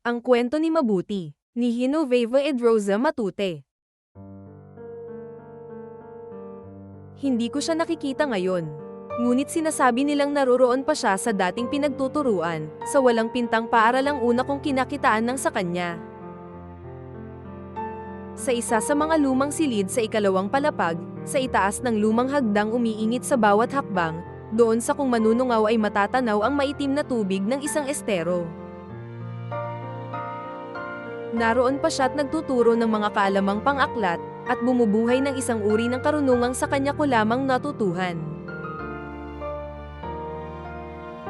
Ang kwento ni Mabuti, ni Genoveva Edrosa Matute. Hindi ko siya nakikita ngayon. Ngunit sinasabi nilang naroroon pa siya sa dating pinagtuturuan, sa walang pintang paaralang una kong kinakitaan ng sa kanya. Sa isa sa mga lumang silid sa ikalawang palapag, sa itaas ng lumang hagdang umiingit sa bawat hakbang, doon sa kung manunungaw ay matatanaw ang maitim na tubig ng isang estero. Naroon pa siya at nagtuturo ng mga kaalamang pang-aklat, at bumubuhay ng isang uri ng karunungang sa kanya ko lamang natutuhan.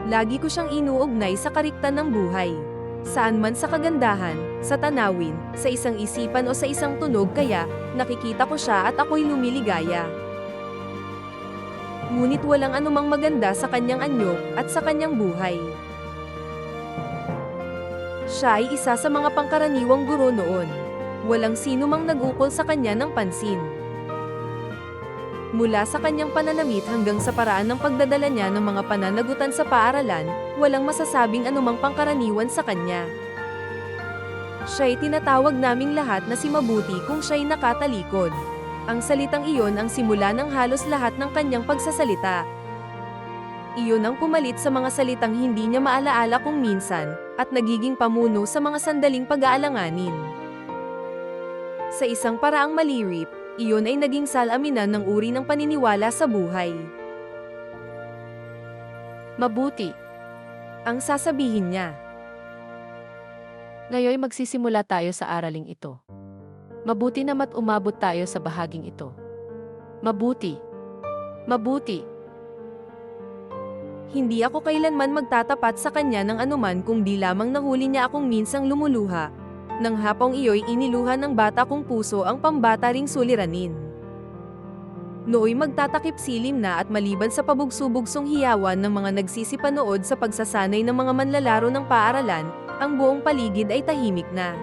Lagi ko siyang inuugnay sa kariktan ng buhay. Saan man sa kagandahan, sa tanawin, sa isang isipan o sa isang tunog kaya, nakikita ko siya at ako'y lumiligaya. Ngunit walang anumang maganda sa kanyang anyo at sa kanyang buhay. Siya ay isa sa mga pangkaraniwang guro noon. Walang sino mang nag-ukol sa kanya ng pansin. Mula sa kanyang pananamit hanggang sa paraan ng pagdadala niya ng mga pananagutan sa paaralan, walang masasabing anumang pangkaraniwan sa kanya. Siya'y tinatawag naming lahat na si Mabuti kung siya'y nakatalikod. Ang salitang iyon ang simula ng halos lahat ng kanyang pagsasalita. Iyon ang pumalit sa mga salitang hindi niya maalaala kung minsan, at nagiging pamuno sa mga sandaling pag-aalanganin. Sa isang paraang malirip, iyon ay naging salaminan ng uri ng paniniwala sa buhay. Mabuti. Ang sasabihin niya, Ngayon magsisimula tayo sa araling ito. Mabuti namat umabot tayo sa bahaging ito. Mabuti. Mabuti. Hindi ako kailanman magtatapat sa kanya ng anuman kung di lamang nahuli niya akong minsang lumuluha. Nang hapong iyo'y iniluha ng bata kong puso ang pambata ring suliranin. Nooy magtatakip silim na at maliban sa pabugsubugsong hiyawan ng mga nagsisipanood sa pagsasanay ng mga manlalaro ng paaralan, ang buong paligid ay tahimik na.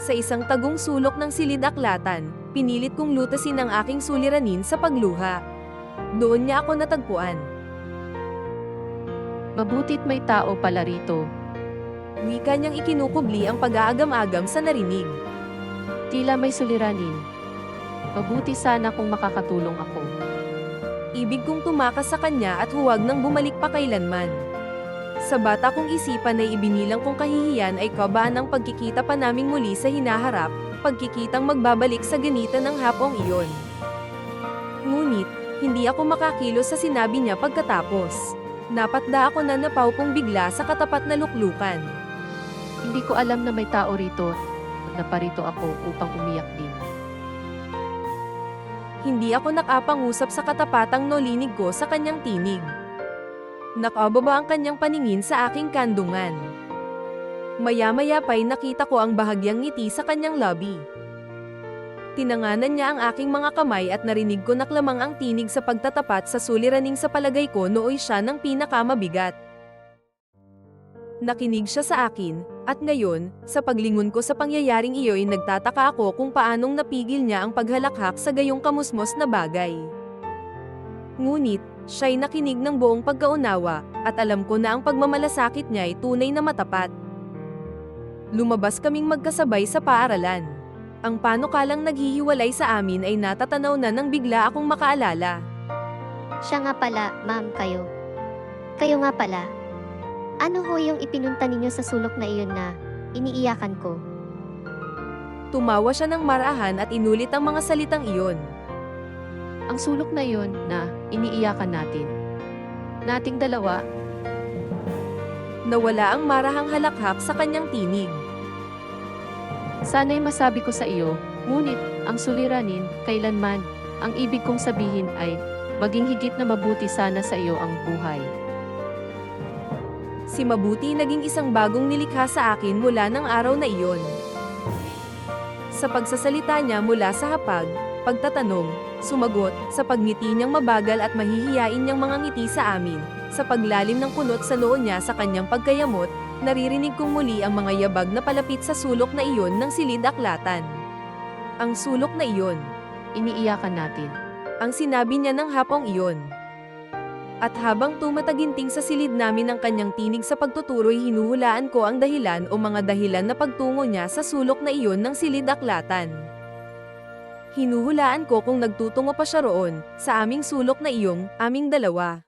Sa isang tagong sulok ng silid aklatan, pinilit kong lutasin ang aking suliranin sa pagluha. Doon niya ako natagpuan. Mabutit may tao pala rito. Wika niyang ikinukubli ang pag-aagam-agam sa narinig. Tila may suliranin. Mabuti sana kung makakatulong ako. Ibig kong tumakas sa kanya at huwag nang bumalik pa kailanman. Sa bata kong isipan ay ibinilang kong kahihiyan ay kabaan ang pagkikita pa naming muli sa hinaharap, pagkikitang magbabalik sa ganita ng hapong iyon. Ngunit, hindi ako makakilos sa sinabi niya pagkatapos. Napatda ako na napaupong bigla sa katapat na luklukan. Hindi ko alam na may tao rito. Naparito ako upang umiyak din. Hindi ako nakapangusap sa katapatang nolinig ko sa kanyang tinig. Nakababa ang kanyang paningin sa aking kandungan. Maya-maya pa'y nakita ko ang bahagyang ngiti sa kanyang labi. Tinanganan niya ang aking mga kamay at narinig ko naklamang ang tinig sa pagtatapat sa suliraning sa palagay ko nooy siya ng pinakamabigat. Nakinig siya sa akin, at ngayon, sa paglingon ko sa pangyayaring iyo'y nagtataka ako kung paanong napigil niya ang paghalakhak sa gayong kamusmos na bagay. Ngunit, siya'y nakinig ng buong pagkaunawa, at alam ko na ang pagmamalasakit niya ay tunay na matapat. Lumabas kaming magkasabay sa paaralan. Ang panukalang naghihiwalay sa amin ay natatanaw na nang bigla akong makaalala. Siya nga pala, ma'am, kayo. Kayo nga pala. Ano ho yung ipinunta ninyo sa sulok na iyon na iniiyakan ko? Tumawa siya ng marahan at inulit ang mga salitang iyon. Ang sulok na yon na iniiyakan natin. Nating dalawa, Nawala ang marahang halakhak sa kanyang tinig. Sana'y masabi ko sa iyo, ngunit ang suliranin, kailanman, ang ibig kong sabihin ay, maging higit na mabuti sana sa iyo ang buhay. Si Mabuti naging isang bagong nilikha sa akin mula ng araw na iyon. Sa pagsasalita niya mula sa hapag, pagtatanong, sumagot, sa pagngiti niyang mabagal at mahihiyain niyang mga ngiti sa amin, sa paglalim ng kunot sa noo niya sa kanyang pagkayamot, naririnig kong muli ang mga yabag na palapit sa sulok na iyon ng silid aklatan. Ang sulok na iyon, Iniiyakan natin. ang sinabi niya ng hapong iyon. At habang tumataginting sa silid namin ang kanyang tinig sa pagtuturoy hinuhulaan ko ang dahilan o mga dahilan na pagtungo niya sa sulok na iyon ng silid aklatan. Hinuhulaan ko kung nagtutungo pa siya roon, sa aming sulok na iyong, aming dalawa.